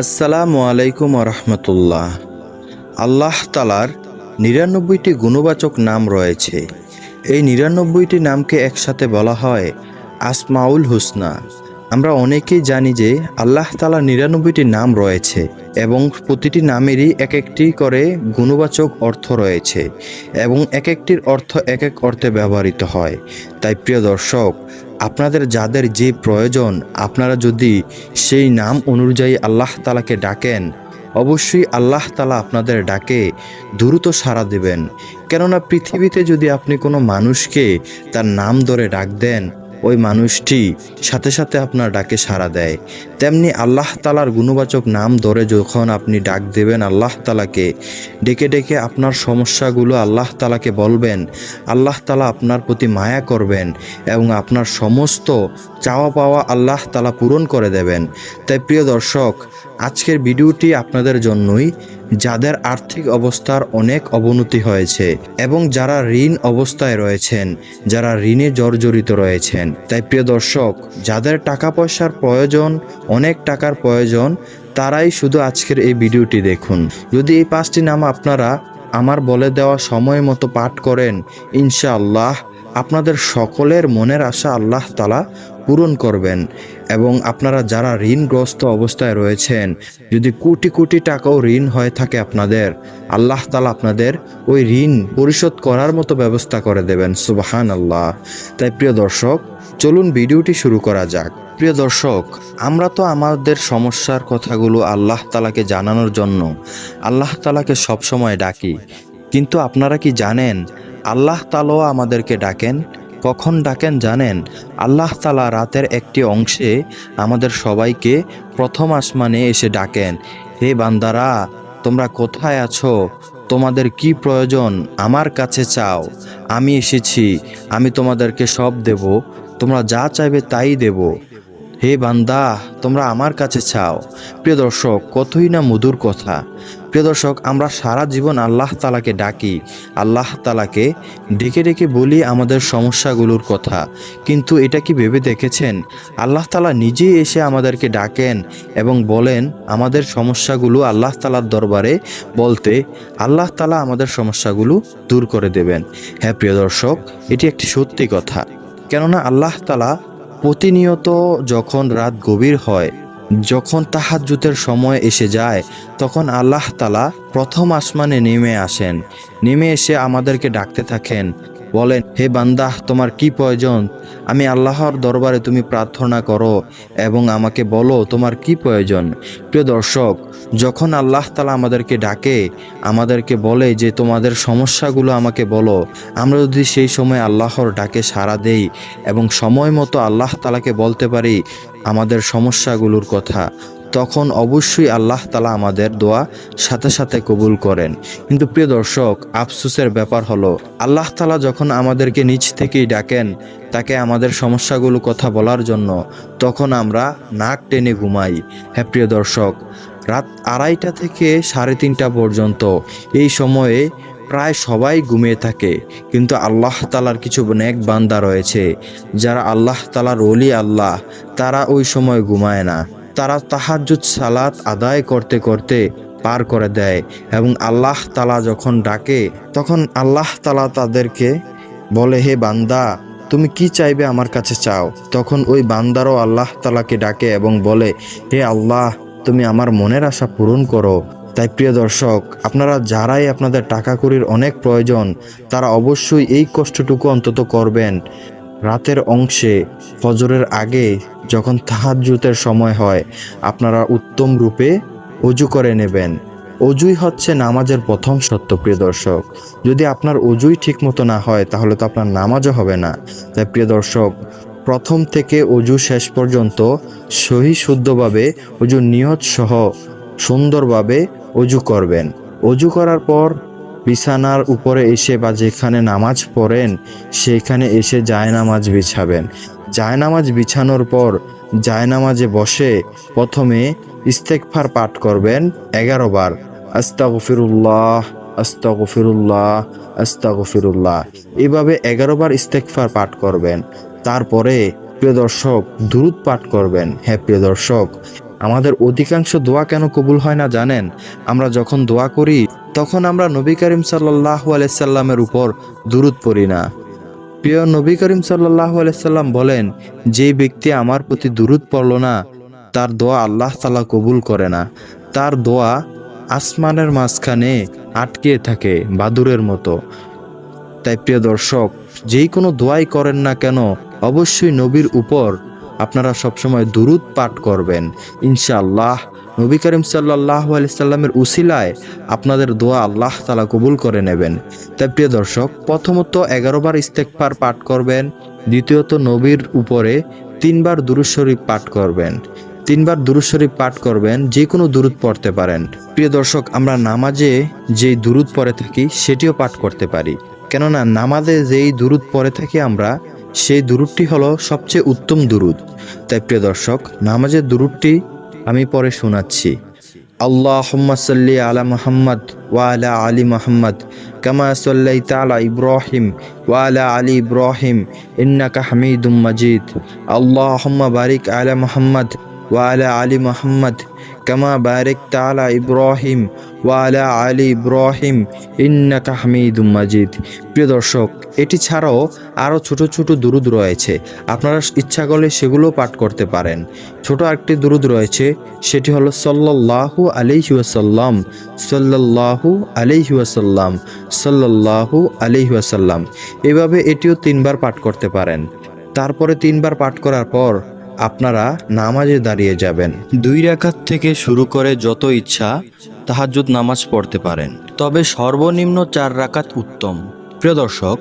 আসসালামু আলাইকুম রহমতুল্লাহ আল্লাহ তালার নিরানব্বইটি গুণবাচক নাম রয়েছে। এই নিরানব্বইটি নামকে একসাথে বলা হয় আসমাউল হুসনা। আমরা অনেকেই জানি যে আল্লাহ তালা নিরানব্বইটি নাম রয়েছে। এবং প্রতিটি নামেরই এক একটি করে গুণবাচক অর্থ রয়েছে এবং এক একটির অর্থ এক এক অর্থে ব্যবহৃত হয়। তাই প্রিয় দর্শক, আপনাদের যাদের যে প্রয়োজন, আপনারা যদি সেই নাম অনুযায়ী আল্লাহ তালাকে ডাকেন, অবশ্যই আল্লাহ তালা আপনাদের ডাকে দ্রুত সাড়া দেবেন। কেননা পৃথিবীতে যদি আপনি কোনো মানুষকে তার নাম ধরে ডাক দেন ওই মানুষটি সাথে সাথে আপনার ডাকে সাড়া দেয়। তেমনি আল্লাহ তালার গুণবাচক নাম ধরে যখন আপনি ডাক দেবেন, আল্লাহ তালাকে ডেকে ডেকে আপনার সমস্যাগুলো আল্লাহ তালাকে বলবেন। আল্লাহ তালা আপনার প্রতি মায়া করবেন এবং আপনার সমস্ত চাওয়া পাওয়া আল্লাহ তালা পূরণ করে দেবেন। তাই প্রিয় দর্শক আজকের ভিডিওটি আপনাদের জন্যই, যাদের আর্থিক অবস্থার অনেক অবনতি হয়েছে এবং যারা ঋণ অবস্থায় রয়েছেন, যারা ঋণে জর্জরিত রয়েছেন। তাই প্রিয় দর্শক, যাদের টাকা পয়সার প্রয়োজন, অনেক টাকার প্রয়োজন, তারাই শুধু আজকের এই ভিডিওটি দেখুন। যদি এই পাঁচটি নাম আপনারা আমার বলে দেওয়া সময় মতো পাঠ করেন, ইনশাআল্লাহ আপনাদের সকলের মনের আশা আল্লাহ তালা পূরণ করবেন এবং আপনারা যারা ঋণগ্রস্ত অবস্থায় রয়েছেন, যদি কোটি কোটি টাকাও ঋণ হয়ে থাকে আপনাদের, আল্লাহ তালা আপনাদের ওই ঋণ পরিশোধ করার মতো ব্যবস্থা করে দেবেন সুবাহান আল্লাহ তাই প্রিয় দর্শক, চলুন ভিডিওটি শুরু করা যাক। প্রিয় দর্শক, আমরা তো আমাদের সমস্যার কথাগুলো আল্লাহ তালাকে জানানোর জন্য আল্লাহ তালাকে সবসময় ডাকি। কিন্তু আপনারা কি জানেন, আল্লাহ তালাও আমাদেরকে ডাকেন? কখন ডাকেন জানেন? আল্লাহ তালা রাতের একটি অংশে আমাদের সবাইকে প্রথম আসমানে এসে ডাকেন, হে বান্দারা, তোমরা কোথায় আছো? তোমাদের কি প্রয়োজন? আমার কাছে চাও। আমি এসেছি, আমি তোমাদেরকে সব দেব, তোমরা যা চাইবে তাই দেব। হে বান্দা, তোমরা আমার কাছে চাও। প্রিয় দর্শক, কতই না মধুর কথা। প্রিয় দর্শক, আমরা সারা জীবন আল্লাহ তালাকে ডাকি। আল্লাহ তালাকে ডেকে ডেকে বলি আমাদের সমস্যাগুলোর কথা। কিন্তু এটা কি ভেবে দেখেছেন? আল্লাহ তালা নিজেই এসে আমাদেরকে ডাকেন এবং বলেন, আমাদের সমস্যাগুলো আল্লাহ তালার দরবারে বলতে আল্লাহ তালা আমাদের সমস্যাগুলো দূর করে দেবেন। হ্যাঁ প্রিয় দর্শক, এটি একটি সত্যি কথা। কেননা আল্লাহ তালা প্রতিনিয়ত যখন রাত গভীর হয় যখন তাহাজুতের সময় এসে যায়, তখন আল্লাহ তালা প্রথম আসমানে নেমে আসেন। নেমে এসে আমাদেরকে ডাকতে থাকেন বলেন, হে বান্দাহ তোমার কি প্রয়োজন? আমি আল্লাহর দরবারে তুমি প্রার্থনা করো এবং আমাকে বলো, তোমার কি প্রয়োজন? প্রিয় দর্শক, যখন আল্লাহ তালা আমাদেরকে ডাকে, আমাদেরকে বলে যে, তোমাদের সমস্যাগুলো আমাকে বলো। আমরা যদি সেই সময় আল্লাহর ডাকে সাড়া দেই এবং সময় মতো আল্লাহ তালাকে বলতে পারি, আমাদের সমস্যাগুলোর কথা। তখন অবশ্যই আল্লাহ তালা আমাদের দোয়া সাথে সাথে কবুল করেন। কিন্তু প্রিয় দর্শক, আফসুসের ব্যাপার হলো, আল্লাহ তালা যখন আমাদেরকে নিচ থেকেই ডাকেন তাকে আমাদের সমস্যাগুলো কথা বলার জন্য, তখন আমরা নাক টেনে ঘুমাই। হ্যাঁ প্রিয় দর্শক, রাত আড়াইটা থেকে সাড়ে তিনটা পর্যন্ত এই সময়ে প্রায় সবাই ঘুমিয়ে থাকে। কিন্তু আল্লাহ তালার কিছু নেক বান্দা রয়েছে, যারা আল্লাহ তালার অলি আল্লাহ, তারা ওই সময় ঘুমায় না। তারা তাহাজ্জুদ সালাত আদায় করতে করতে পার করে দেয় এবং আল্লাহ তালা যখন ডাকে, তখন আল্লাহ তালা তাদেরকে বলে, হে বান্দা, তুমি কি চাইবে আমার কাছে চাও? তখন ওই বান্দারও আল্লাহ তালাকে ডাকে এবং বলে, হে আল্লাহ, তুমি আমার মনের আশা পূরণ করো। তাই প্রিয় দর্শক, আপনারা যারাই আপনাদের টাকা কড়ির অনেক প্রয়োজন, তারা অবশ্যই এই কষ্টটুকু অন্তত করবেন। রাতের অংশে, ফজরের আগে যখন তাহাজ্জুতের সময় হয়, আপনারা উত্তম রূপে অজু করে নেবেন। অজুই হচ্ছে নামাজের প্রথম সত্য, প্রিয় দর্শক। যদি আপনার অজুই ঠিকমতো না হয়, তাহলে তো আপনার নামাজও হবে না। তাই, প্রিয় দর্শক, প্রথম থেকে অজু শেষ পর্যন্ত সহি শুদ্ধভাবে অজু নিয়ত সহ সুন্দরভাবে অজু করবেন। অজু করার পর বিছানার উপরে এসে বা যেখানে নামাজ পড়েন, সেখানে এসে যায় নামাজ বিছাবেন। জায়নামাজ বিছানোর পর জায়নামাজে বসে প্রথমে ইস্তেকফার পাঠ করবেন এগারো বার। আস্তাগফিরুল্লাহ আস্তাগফিরুল্লাহ আস্তাগফিরুল্লাহ। এভাবে এগারো বার ইস্তেকফার পাঠ করবেন। তারপরে প্রিয় দর্শক দ্রুত পাঠ করবেন। হ্যাঁ প্রিয় দর্শক, আমাদের অধিকাংশ দোয়া কেন কবুল হয় না জানেন? আমরা যখন দোয়া করি, তখন আমরা নবী করিম সাল্লাহ আলাইসাল্লামের উপর দুরুদ পড়ি না। প্রিয় নবী করিম সাল্লাহ আলাইসাল্লাম বলেন যে ব্যক্তি আমার প্রতি দুরুদ পড়ল না, তার দোয়া আল্লাহ তালা কবুল করে না। তার দোয়া আসমানের মাঝখানে আটকে থাকে বাদুরের মতো। তাই প্রিয় দর্শক, যেই কোনো দোয়াই করেন না কেন, অবশ্যই নবীর উপর আপনারা সবসময় দুরুদ পাঠ করবেন। ইনশাআল্লাহ নবী করিম সাল্লাহ সাল্লামের উসিলায় আপনাদের দোয়া আল্লাহ তালা কবুল করে নেবেন। তাই প্রিয় দর্শক, প্রথমত এগারো বার ইস্তেকবার পাঠ করবেন, দ্বিতীয়ত নবীর উপরে তিনবার দুরুদ শরীফ পাঠ করবেন। তিনবার দুরুদ শরীফ পাঠ করবেন যে কোনো দুরুদ পড়তে পারেন। প্রিয় দর্শক, আমরা নামাজে যেই দুরুদ পড়ে থাকি, সেটিও পাঠ করতে পারি। কেননা নামাজে যেই দুরুদ পড়ে থাকি আমরা, সেই দুরুদটি হলো সবচেয়ে উত্তম দুরুদ। তাই প্রিয় দর্শক, নামাজের দুরুদটি আমি পরে শোনাচ্ছি। আল্লাহ সাল্লি আলা মোহাম্মদ ওয়ালা আলী মোহাম্মদ কামা সাল্লাই তালা ইব্রাহিম ওয়ালা আলী ইব্রাহিম ইন্নাকা হামিদুম মজিদ। আল্লাহ বারিক আলা মোহাম্মদ ওয়ালা আলী মুহাম্মদ কামা বারিকতা আলা ইব্রাহিম ওয়া আলা ইব্রাহিম ইন্নাকা হামিদুম মাজিদ প্রিয় দর্শক, এটি ছাড়াও আরও ছোট ছোট দুরুদ রয়েছে। আপনারা ইচ্ছা করলে সেগুলো পাঠ করতে পারেন। ছোট একটি দুরুদ রয়েছে, সেটি হলো সল্লাল্লাহু আলাইহি ওয়াসাল্লাম, সল্লাল্লাহু আলাইহি ওয়াসাল্লাম। এভাবে এটিও তিনবার পাঠ করতে পারেন। তারপরে তিনবার পাঠ করার পর আপনারা নামাজে দাঁড়িয়ে যাবেন। দুই রাকাত থেকে শুরু করে যত ইচ্ছা তাহাজ্জুদ নামাজ পড়তে পারেন। তবে সর্বনিম্ন চার রাকাত উত্তম। প্রিয় দর্শক,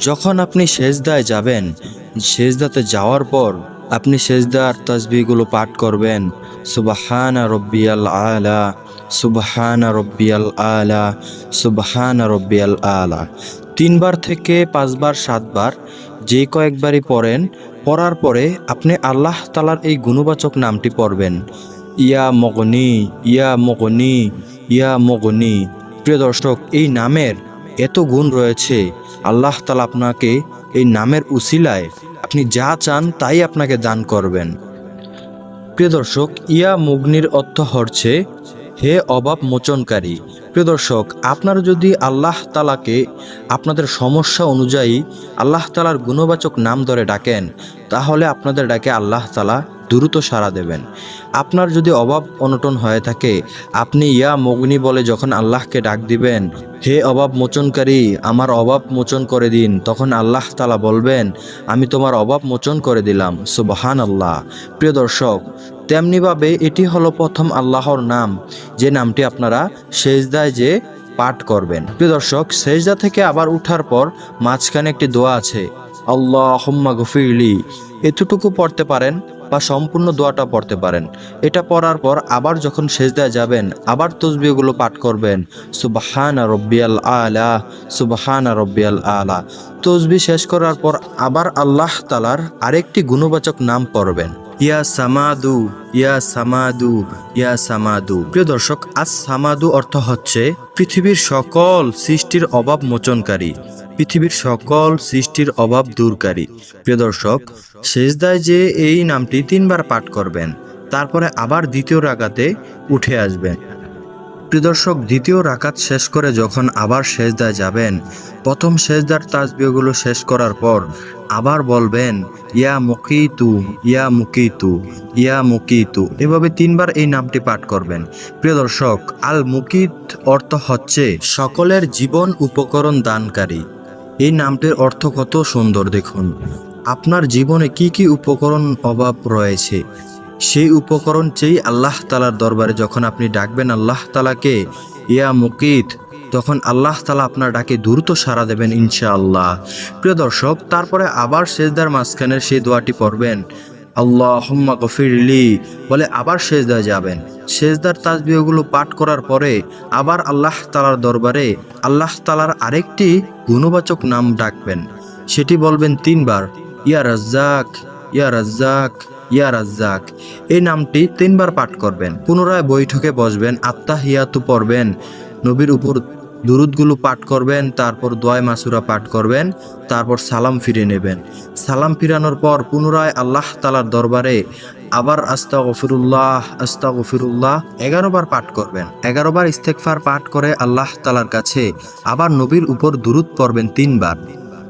যখন আপনি সেজদায় যাবেন, সেজদাতে যাওয়ার পর আপনি সেজদার তাসবিহগুলো পাঠ করবেন, সুবাহানা রব্বিয়াল আলা, সুবাহানা রব্বিয়াল আলা, সুবাহানা রব্বিয়াল আলা। তিনবার থেকে পাঁচবার, সাতবার যে কয়েকবারই পড়েন পড়ার পরে আপনি আল্লাহ তালার এই গুণবাচক নামটি পড়বেন। ইয়া মগনি ইয়া মগনি ইয়া মগনি। প্রিয় দর্শক, এই নামের এত গুণ রয়েছে। আল্লাহ তালা আপনাকে এই নামের উসিলায় আপনি যা চান তাই আপনাকে দান করবেন। প্রিয় দর্শক, ইয়া মুগ্নির অর্থ হচ্ছে, হে অভাব মোচনকারী। প্রিয় দর্শক, আপনারা যদি আল্লাহ তালাকে আপনাদের সমস্যা অনুযায়ী আল্লাহ তালার গুণবাচক নাম ধরে ডাকেন তাহলে আপনাদের ডাকে আল্লাহ তালা দ্রুত সাড়া দেবেন। আপনার যদি অভাব অনটন হয়ে থাকে, আপনি ইয়া মগ্নি বলে যখন আল্লাহকে ডাক দিবেন, হে অভাব মোচনকারী, আমার অভাব মোচন করে দিন, তখন আল্লাহ তালা বলবেন, আমি তোমার অভাব মোচন করে দিলাম সুবহান আল্লাহ প্রিয় দর্শক, তেমনিভাবে এটি হলো প্রথম আল্লাহর নাম, যে নামটি আপনারা সেজদায় যে পাঠ করবেন। প্রিয় দর্শক, সেজদা থেকে আবার উঠার পর মাঝখানে একটি দোয়া আছে আল্লাহ হম্মা গফিরলি। এতটুকু পড়তে পারেন বা সম্পূর্ণ দোয়াটা পড়তে পারেন। এটা পড়ার পর আবার যখন সেজদায় যাবেন, আবার তসবিগুলো পাঠ করবেন। সুবাহানা রব্বিয়াল আলা, সুবাহানা রব্বিয়াল আলা। তসবি শেষ করার পর আবার আল্লাহ তালার আরেকটি গুণবাচক নাম পড়বেন। ইয়া সামাদু ইয়া সামাদু ইয়া সামাদু। প্রিয় দর্শক, আস সামাদু অর্থ হচ্ছে পৃথিবীর সকল সৃষ্টির অভাব মোচনকারী। পৃথিবীর সকল সৃষ্টির অভাব দূরকারী। প্রিয় দর্শক শেষদায় যে এই নামটি তিনবার পাঠ করবেন, তারপরে আবার দ্বিতীয় রাগাতে উঠে আসবেন। প্রিয়দর্শক দ্বিতীয় রাকাত শেষ করে যখন আবার সেজদায় যাবেন, প্রথম সেজদার তাজবিহগুলো শেষ করার পর আবার বলবেন, ইয়া মুকিতু ইয়া মুকিতু ইয়া মুকিতু। এভাবে তিনবার এই নামটি পাঠ করবেন। প্রিয় দর্শক, আল মুকিত অর্থ হচ্ছে সকলের জীবন উপকরণ দানকারী। এই নামটির অর্থ কত সুন্দর দেখুন। আপনার জীবনে কি কি উপকরণ অভাব রয়েছে? সেই উপকরণ চেয়ে আল্লাহ তালার দরবারে যখন আপনি ডাকবেন আল্লাহ তালাকে ইয়া মুকিত তখন আল্লাহ তালা আপনার ডাকে দ্রুত সাড়া দেবেন ইনশাআল্লাহ। প্রিয় দর্শক, তারপরে আবার শেষদার মাঝখানের সেই দোয়াটি পড়বেন। আল্লাহ হম্মা গফিরলি। বলে, আবার সেজদায় যাবেন। সেজদার তাজবিহগুলো পাঠ করার পরে আবার আল্লাহ তালার দরবারে আল্লাহ তালার আরেকটি গুণবাচক নাম ডাকবেন। সেটি বলবেন তিনবার, ইয়া রাজ্জাক ইয়া রাজ্জাক ইয়া রাজ্জাক। এই নামটি তিনবার পাঠ করবেন। পুনরায় বৈঠকে বসবেন আত্মা আত্মাহিয়াতু পড়বেন, নবীর উপর দুরুদগুলো পাঠ করবেন, তারপর দোয়াই মাসুরা পাঠ করবেন, তারপর সালাম ফিরে নেবেন। সালাম ফিরানোর পর পুনরায় আল্লাহ তালার দরবারে আবার আস্তা গফিরুল্লাহ আস্তা গফিরুল্লাহ এগারো বার পাঠ করবেন। এগারো বার ইস্তেকফার পাঠ করে আল্লাহ তালার কাছে আবার নবীর উপর দুরুদ পড়বেন তিনবার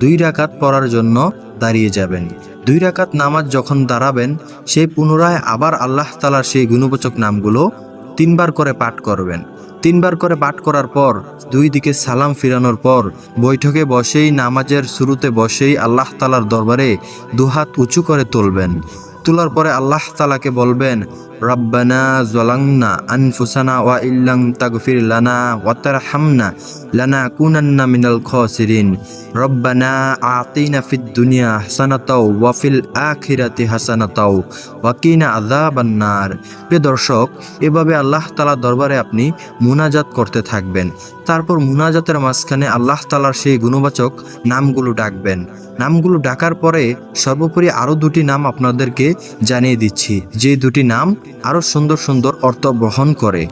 দুই রাকাত পড়ার জন্য দাঁড়িয়ে যাবেন। দুই রাকাত নামাজ যখন দাঁড়াবেন সেই পুনরায় আবার আল্লাহ তালার সেই গুণবাচক নামগুলো তিনবার করে পাঠ করবেন। তিনবার করে পাঠ করার পর, দুই দিকে সালাম ফিরানোর পর, বৈঠকে বসেই, নামাজের শুরুতে বসেই আল্লাহ তালার দরবারে দুহাত উঁচু করে তুলবেন। তোলার পরে আল্লাহ তালাকে বলবেন রব্বানা জলাংনা আনফুসানা ওয়া ইল্লাং তাগফির লানা ওয়া তারহামনা লানা কুনান্না মিনাল খাসিরিন। রব্বানা আতিনা ফিদ দুনিয়া হাসানাতাও ওয়া ফিল আখিরাতি হাসানাতাও ওয়া কিনা আযাবান নার। প্রিয় দর্শক, এভাবে আল্লাহ তাআলা দরবারে আপনি মুনাজাত করতে থাকবেন। তারপর মুনাজাতের মাঝখানে আল্লাহ তাআলার সেই গুণবাচক নামগুলো ডাকবেন। নামগুলো ডাকার পরে সর্বোপরি আরও দুটি নাম আপনাদেরকে জানিয়ে দিচ্ছি। যে দুটি নাম আরও সুন্দর সুন্দর অর্থ বহন করে।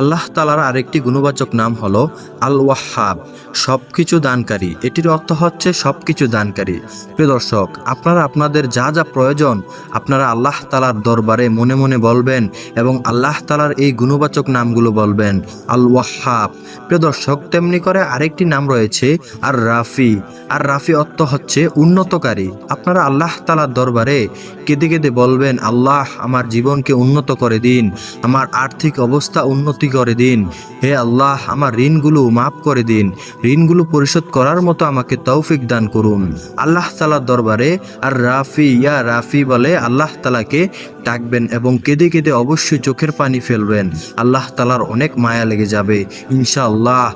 আল্লাহ তালার আরেকটি গুণবাচক নাম হলো আল ওয়াহাব সব কিছু দানকারী। এটির অর্থ হচ্ছে সব কিছু দানকারী। প্রিয় দর্শক, আপনারা আপনাদের যা যা প্রয়োজন, আপনারা আল্লাহ তালার দরবারে মনে মনে বলবেন এবং আল্লাহ তালার এই গুণবাচক নামগুলো বলবেন আল ওয়াহাব প্রিয় দর্শক, তেমনি করে আরেকটি নাম রয়েছে আর রাফি আর রাফি অর্থ হচ্ছে উন্নতকারী। আপনারা আল্লাহ তালার দরবারে কেঁদে কেঁদে বলবেন, আল্লাহ, আমার জীবনকে উন্নত করে দিন, আমার আর্থিক অবস্থা উন্নতি করে দিন। হে আল্লাহ, আমার ঋণগুলো মাফ করে দিন। ঋণগুলো পরিশোধ করার মতো আমাকে তৌফিক দান করুন। আল্লাহ তালার দরবারে আর রাফি ইয়া রাফি বলে আল্লাহ তালাকে ডাকবেন এবং কেঁদে কেঁদে অবশ্যই চোখের পানি ফেলবেন। আল্লাহ তালার অনেক মায়া লেগে যাবে। ইনশাআল্লাহ।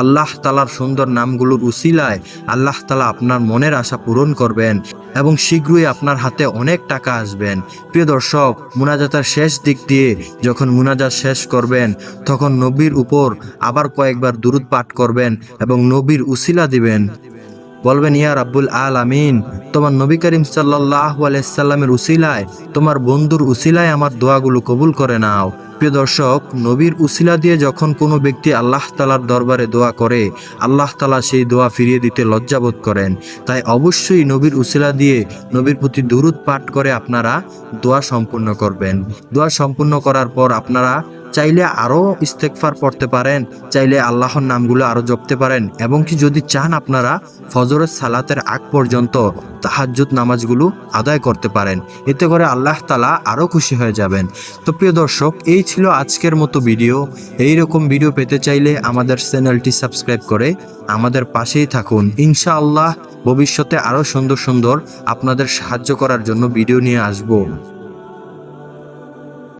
আল্লাহ তালার সুন্দর নামগুলোর উসিলায় আল্লাহ তালা আপনার মনের আশা পূরণ করবেন এবং শীঘ্রই আপনার হাতে অনেক টাকা আসবেন। প্রিয় দর্শক, মুনাজাতের শেষ দিক দিয়ে যখন মুনাজাত শেষ করবেন, তখন নবীর উপর আবার কয়েকবার দুরুদ পাঠ করবেন এবং নবীর উসিলা দিবেন। বলবেন, ইয়া রাব্বুল আল আমিন তোমার নবী করিম সাল্লাহ আলাইসাল্লামের উসিলায়, তোমার বন্ধুর উসিলায় আমার দোয়াগুলো কবুল করে নাও। প্রিয় দর্শক, নবীর উসিলা দিয়ে যখন কোনো ব্যক্তি আল্লাহ তালার দরবারে দোয়া করে, আল্লাহ তালা সেই দোয়া ফিরিয়ে দিতে লজ্জাবোধ করেন। তাই অবশ্যই নবীর উসিলা দিয়ে নবীর প্রতি দুরুদ পাঠ করে আপনারা দোয়া সম্পূর্ণ করবেন। দোয়া সম্পূর্ণ করার পর আপনারা চাইলে আরও ইস্তেকফার পড়তে পারেন, চাইলে আল্লাহর নামগুলো আরও জপতে পারেন, এবং কি যদি চান আপনারা ফজরের সালাতের আগ পর্যন্ত তাহাজ্জুদ নামাজগুলো আদায় করতে পারেন, এতে করে আল্লাহ তালা আরও খুশি হয়ে যাবেন। তো প্রিয় দর্শক, এই ছিল আজকের মতো ভিডিও। এই রকম ভিডিও পেতে চাইলে আমাদের চ্যানেলটি সাবস্ক্রাইব করে আমাদের পাশেই থাকুন। ইনশাআল্লাহ ভবিষ্যতে আরও সুন্দর সুন্দর আপনাদের সাহায্য করার জন্য ভিডিও নিয়ে আসব।